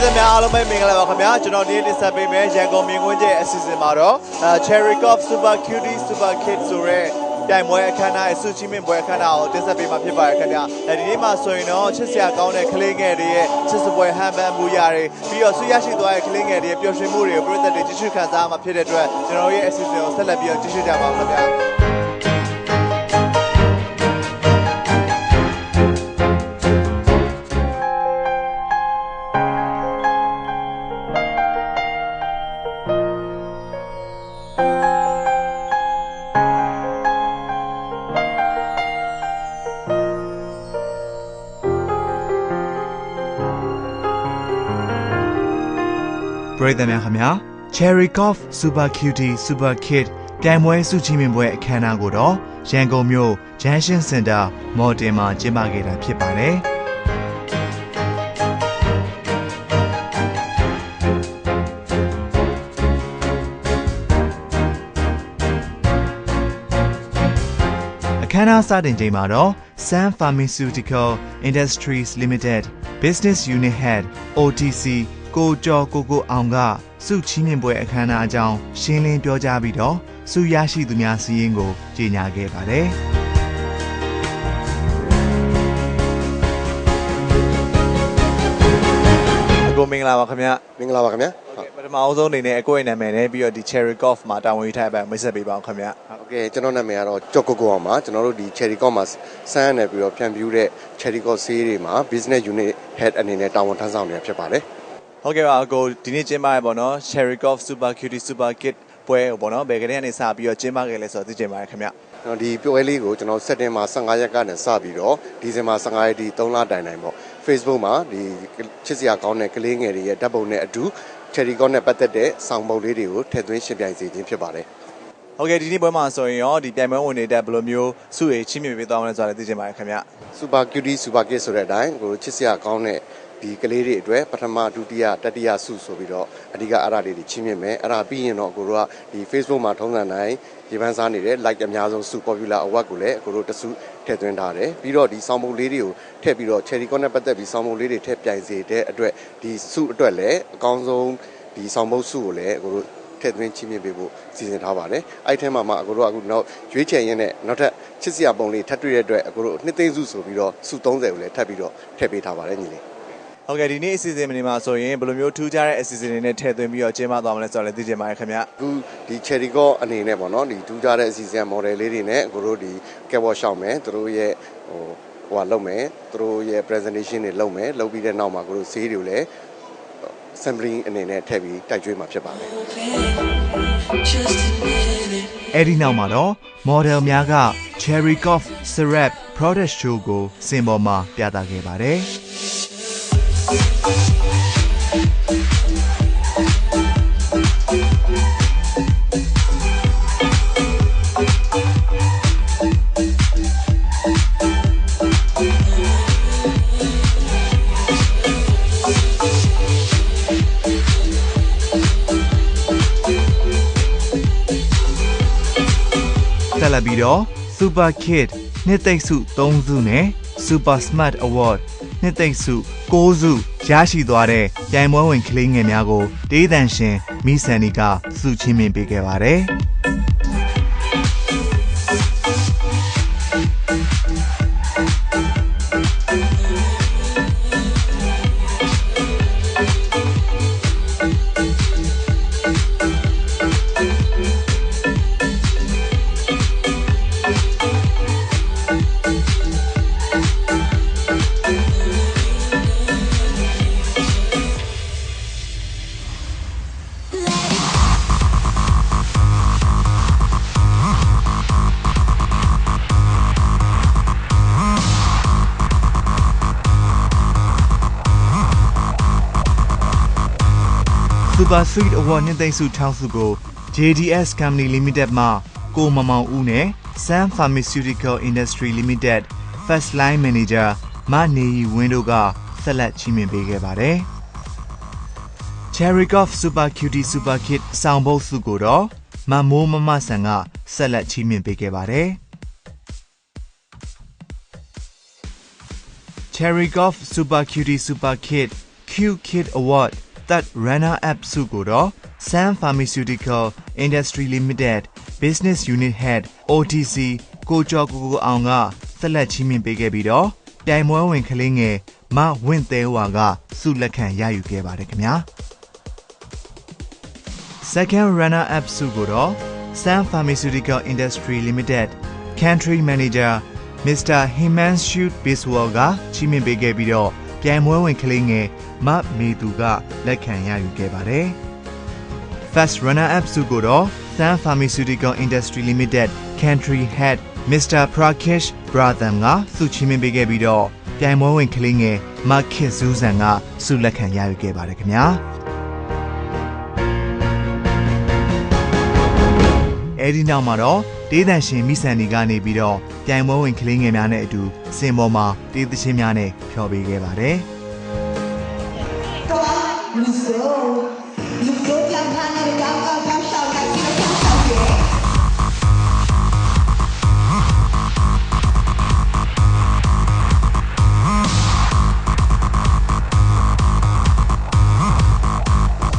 အားလုံးပဲမင်္ဂလာပါခင်ဗျာကျွန်တော်ဒီနေ့တင်ဆက်ပေးမယ်ရန်ကုန်မြင်းကွင်းကျဲအစီအစဉ်မှာတော့အဲ Cherry Cup Super Cutie Super Kid ဆိုရဲတိုင်ပွဲအခမ်းအနားရဲ့စုချီးမြှင့်ပွဲအခမ်းအနားကိုတင်ဆက်ပေးမှာဖြစ်ပါတယ်ခင်ဗျာအဲဒီနေ့မှာဆိုရင်တော့ချစ်စရာကောင်းတဲ့ကလေးငယ်တွေရဲ့ချစ်စပွဲဟန်ပန်မှုရာတွေပြီးတော့ဆူရရှိသွားတဲ့ကလေးငယ်တွေရဲ့ပျော်ရွှင်မှုတွေကိုပြည်သက်တွေကြည့်ရှုခံစားမှာဖြစ်တဲ့အတွက်ကျွန်တော်ရဲ့အစီအစဉ်ကိုဆက်လက်ပြီးတော့ကြည့်ရှုကြပါဦးခင်ဗျာ ပရိသတ်များခင်ဗျာ Cherry Cough Super Cutie Super Kid ပြိုင်ပွဲစုချီးမြှင့်ပွဲအခမ်းအနားကိုတော့ရန်ကုန်မြို့ Junction Center မော်တင်မှာကျင်းပခဲ့တာဖြစ်ပါတယ်အခမ်းအနားစတင်ချိန်မှာတော့ Sun Pharmaceutical Industries Limited Business Unit Head OTC ကိုကျော်ကိုကိုအောင်ကစုချီးမြှင့်ပွဲအခမ်းအနားအကြောင်းရှင်းလင်းပြောကြားပြီးတော့စုရရှိသူများစီးရင်ကိုကြေညာခဲ့ပါတယ်။ကိုမင်္ဂလာပါခင်ဗျမင်္ဂလာပါခင်ဗျပထမအဆုံးအနေနဲ့အကိုရဲ့နာမည်နဲ့ပြီးတော့ဒီ Cherry Golf မှာတာဝန်ယူထားတဲ့မိတ်ဆက်ပေးပါအောင်ခင်ဗျဟုတ်ကဲ့ကျွန်တော်နာမည်ကတော့ကြော့ကိုကိုအောင်ပါကျွန်တော်တို့ဒီ Cherry Golf မှာစမ်းရနေပြီးတော့ဖြန့်ဖြူးတဲ့ Cherry Golf ဆေးတွေမှာ Business Unit Head အနေနဲ့တာဝန်ထမ်းဆောင်နေတာဖြစ်ပါတယ် ဟုတ်ကဲ့ပါအကိုဒီနေ့ကျင်းပရပေါ့နော် Cherry Golf Super Cutie Super Kid ပွဲကိုပေါ့နော်ဘယ်ကလေးကနေစပြီးတော့ကျင်းပခဲ့လဲဆိုတော့သိချင်ပါတယ်ခင်ဗျာကျွန်တော်ဒီပြပွဲလေးကိုကျွန်တော်စက်တင်ဘာ15ရက်ကနေစပြီးတော့ဒီဇင်ဘာ15ရက်ဒီ3လတိုင်တိုင်ပေါ့ Facebook မှာဒီချစ်စရာကောင်းတဲ့ကလေးငယ်တွေရဲ့ဓာတ်ပုံနဲ့အတူ Cherry Cock နဲ့ပတ်သက်တဲ့ဆောင်းပုံလေးတွေကိုထည့်သွင်းရှင်းပြစေခြင်းဖြစ်ပါတယ်ဟုတ်ကဲ့ဒီနေ့ပွဲမှာဆိုရင်ရောဒီပြိုင်ပွဲဝင်နေတဲ့ဘယ်လိုမျိုးစုရချင်းမြင်ပေးသွားမလဲဆိုတာလည်းသိချင်ပါတယ်ခင်ဗျာ Super Cutie Super Kid ဆိုတဲ့အတိုင်းကိုချစ်စရာကောင်းတဲ့ ဒီကလေးတွေအတွက်ပထမဒုတိယတတိယဆုဆိုပြီးတော့အဓိကအဲ့ဒါလေးတွေချင်းမြင့်မယ်အဲ့ဒါပြီးရင်တော့ကိုတို့ကဒီ Facebook မှာထုံးစံတိုင်းရေပန်းစားနေတဲ့ like အများဆုံးဆု popular award ကိုလည်းကိုတို့တဆုထည့်သွင်းထားတယ်ပြီးတော့ဒီဆောင်းပုံလေးတွေကိုထည့်ပြီးတော့ cherry con နဲ့ပတ်သက်ပြီးဆောင်းပုံလေးတွေထည့်ပြိုင်စေတဲ့အတွက်ဒီဆုအတွက်လည်းအကောင်းဆုံးဒီဆောင်းပုံဆုကိုလည်းကိုတို့ထည့်သွင်းချင်းမြင့်ပေးဖို့စီစဉ်ထားပါတယ်။အဲ့ဒီထဲမှာမှအကိုတို့ကအခုနောက်ရွေးချယ်ရင်းနဲ့နောက်ထပ်ချစ်စရာပုံလေးထပ်တွေ့တဲ့အတွက်အကိုတို့နှစ်သိန်းစုဆိုပြီးတော့စု30ကိုလည်းထပ်ပြီးတော့ထည့်ပေးထားပါတယ်ညီလေး ဟုတ်ကဲ့ဒီနေ့အစီအစဉ်တွေမှာဆိုရင်ဘယ်လိုမျိုးထူးခြားတဲ့အစီအစဉ်တွေနဲ့ထည့်သွင်းပြီးတော့ကျင်းပသွားမလဲဆိုတော့လည်းသိချင်ပါတယ်ခင်ဗျာအခုဒီ cherry go အနေနဲ့ပေါ့နော်ဒီဒူးကြတဲ့အစီအစဉ် model လေးတွေနဲ့ကိုတို့ဒီ catwalk ရှောက်မယ်သူတို့ရဲ့ဟိုဟိုကလုပ်မယ်သူတို့ရဲ့ presentation တွေလုပ်မယ်လုပ်ပြီးတဲ့နောက်မှာကိုတို့ဈေးတွေကိုလည်း sampling အနေနဲ့ထည့်ပြီးတိုက်ကျွေးမှာဖြစ်ပါတယ် Just admit it. အဲ့ဒီနောက်မှာတော့ model များက Cherry Cough Syrup Product Show ကိုစင်ပေါ်မှာပြသခဲ့ပါတယ်။ တက်လက်ပြီးတော့ Super Kid နှစ်သိမ့်စု3စုနဲ့ Super Smart Award နှစ်သိမ့်စု6စုရရှိသွားတဲ့ပြိုင်ပွဲဝင်ကလေးငယ်များကိုဒေးသန်ရှင်မိဆန်နီကစုချင်းမြင်ပေးခဲ့ပါတယ်။ Super Sweet Award နှစ်သိမ့်စု6စုကို JDS Company Limited မှကိုမမောင်ဦးနဲ့ Sun Pharmaceutical Industry Limited First Line Manager မနေရီဝင်းတို့ကဆက်လက်ချီးမြှင့်ပေးခဲ့ပါတယ်။ Cherry Cough Super Cutie Super Kid ဆောင်းပုတ်စုကိုတော့မမိုးမမဆန်ကဆက်လက်ချီးမြှင့်ပေးခဲ့ပါတယ်။ Cherry Golf Super Cutie Super Kid Q Kid Award Third Runner Up ဆုကိုတော့ Sun Pharmaceutical Industry Limited Business Unit Head OTC ကိုကျော်ကိုကိုအောင်ကဆက်လက်ချီးမြှင့်ပေးခဲ့ပြီးတော့တိုင်မွဲဝင်ကလေးငယ်မဝင့်သေးဝါကဆုလက်ခံရယူခဲ့ပါတယ်ခင်ဗျာ Second runner up ဆုကိုတော့ Sun Pharmaceutical Industry Limited Country Manager Mr. Himanshu Biswal ကချီးမြှင့်ပေးခဲ့ပြီးတော့ ပြိုင်ပွဲဝင်ကလေးငယ်မမေသူကလက်ခံရယူခဲ့ပါတယ်။ First runner up ဆုကိုတော့ Sun Pharmaceutical Industry Limited Country Head Mr. Prakesh Bratham ကဆုချီးမြှင့်ပေးခဲ့ပြီးတော့ပြိုင်ပွဲဝင်ကလေးငယ်မခေဇူးဇန်ကဆုလက်ခံရယူခဲ့ပါတယ်ခင်ဗျာ။အဲဒီနောက်မှာတော့တေးတန်ရှင်မိဆန်ဒီကနေပြီးတော့ပြိုင်ပွဲဝင်ကလေးငယ်များနဲ့အတူ စင်ပေါ်မှာတေးသချင်းများနဲ့ဖျော်ပေးခဲ့ပါတယ်လူဆိုလူဆိုပြန်လာတဲ့ကောင်ကဖောက်ရှောက်လိုက်ပြီးတော့ဖောက်ရှောက်ရဲ့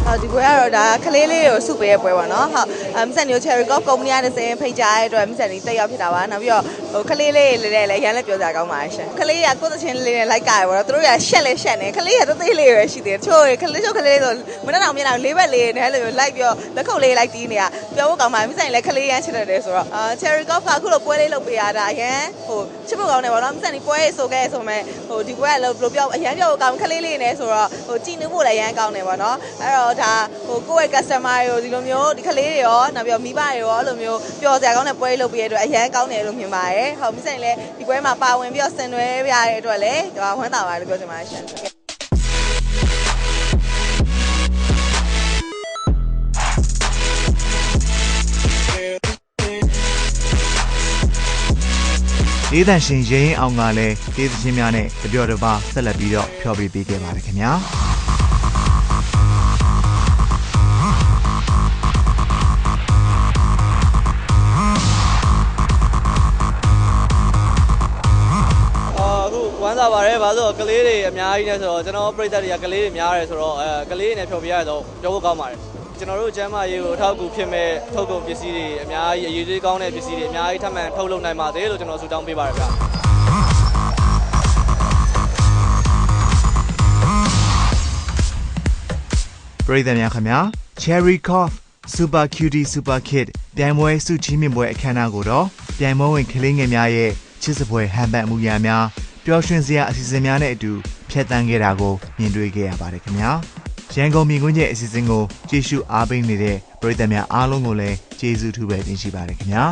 ဟောဒီပွဲကတော့ဒါကလေးလေးကိုစုပေးရပွဲပေါ့နော်ဟုတ်အမစန်နီကို Cherry Golf ကုမ္ပဏီကနေစင်ဖိတ်ကြားရတဲ့အတွက်မစန်နီတက်ရောက်ဖြစ်တာပါနောက်ပြီးတော့ ဟိုကလေးလေးလေးလည်းလည်းရမ်းလည်းပြောကြကောင်းပါရှင်ကလေးကကိုယ်သချင်းလေးနဲ့လိုက်ကြရပေါ့နော်သူတို့ကရှက်လဲရှက်နေကလေးကတသေးလေးပဲရှိသေးတယ်ချို့ကလေးချို့ကလေးဆိုမနေ့တော့မြင်တော့လေးဘက်လေးနဲ့အဲ့လိုမျိုးလိုက်ပြီးတော့လက်ခုပ်လေးလိုက်တီးနေတာပြောဖို့ကောင်းပါမစန်နီလည်းကလေးရမ်းချစ်တတ်တယ်ဆိုတော့အာ Cherry Golf ကအခုလိုပွဲလေးလုပ်ပေးရတာအရန်ဟိုချစ်ဖို့ကောင်းတယ်ပေါ့နော်မစန်နီပွဲရေးဆိုခဲ့ဆိုမဲ့ဟိုဒီပွဲကလည်းဘယ်လိုပြောအရန်ပြောဖို့ကောင်းကလေးလေးနဲ့ဆိုတော့ဟိုကြည်နူးဖို့လည်းရမ်းကောင်းတယ်ပေါ့နော်အဲ့တော့ဒါဟိုကိုယ့်ရဲ့ customer တွေကိုဒီလိုမျိုးဒီကလေးတွေရောနောက်ပြီးတော့မိဘတွေရောအဲ့လိုမျိုးပျော်စရာကောင်းတဲ့ပွဲလေးလုပ်ပေးရတဲ့အတွက်အရန်ကောင်းတယ်လို့မြင်ပါတယ်ဟောမစန်နီလည်းဒီပွဲမှာပါဝင်ပြီးတော့ဆင်နွှဲပြရတဲ့အတွက်လည်းဒါဝမ်းသာပါတယ်လို့ပြောချင်ပါတယ်ရှင်တေးတန်ရှင်ရဲရင်အောင်ကလည်းတေးသချင်းများနဲ့တပြောတပါဆက်လက်ပြီးတော့ဖျော်ပြပေးခဲ့ပါတယ်ခင်ဗျာ မ်းသာပါတယ်ဘာလို့လဲဆိုတော့ကလေးတွေအများကြီးနဲ့ဆိုတော့ကျွန်တော်ပြိတ္တတွေကကလေးတွေများတယ်ဆိုတော့အဲကလေးတွေနဲ့ဖြောပြရတော့ပြောဖို့ကောင်းပါတယ်ကျွန်တော်တို့ကျမ်းမာရေးကိုအထောက်အကူဖြစ်မဲ့ထုတ်ကုန်ပစ္စည်းတွေအများကြီးအရေးကြီးကောင်းတဲ့ပစ္စည်းတွေအများကြီးထပ်မံထုတ်လုပ်နိုင်ပါသေးလို့ကျွန်တော်ဆုတောင်းပေးပါတယ်ဗျာပရိသတ်များခင်ဗျာ Cherry Cough Super Cutie Super Kid ပြိုင်ပွဲစုချီးမြှင့်ပွဲအခမ်းအနားကိုတော့ပြိုင်ပွဲဝင်ကလေးငယ်များရဲ့ချစ်စပွဲဟန်ပတ်မှုရာများ ပျော်ရွှင်စရာအစီအစဉ်များနဲ့အတူဖျက်ဆီးခဲ့တာကိုမြင်တွေ့ခဲ့ရပါတယ်ခင်ဗျာရန်ကုန်မြင်ကွင်းကျဲအစီအစဉ်ကိုကြည့်ရှုအားပေးနေတဲ့ပရိသတ်များအားလုံးကိုလည်းကျေးဇူးထူးပဲတင်ရှိပါတယ်ခင်ဗျာ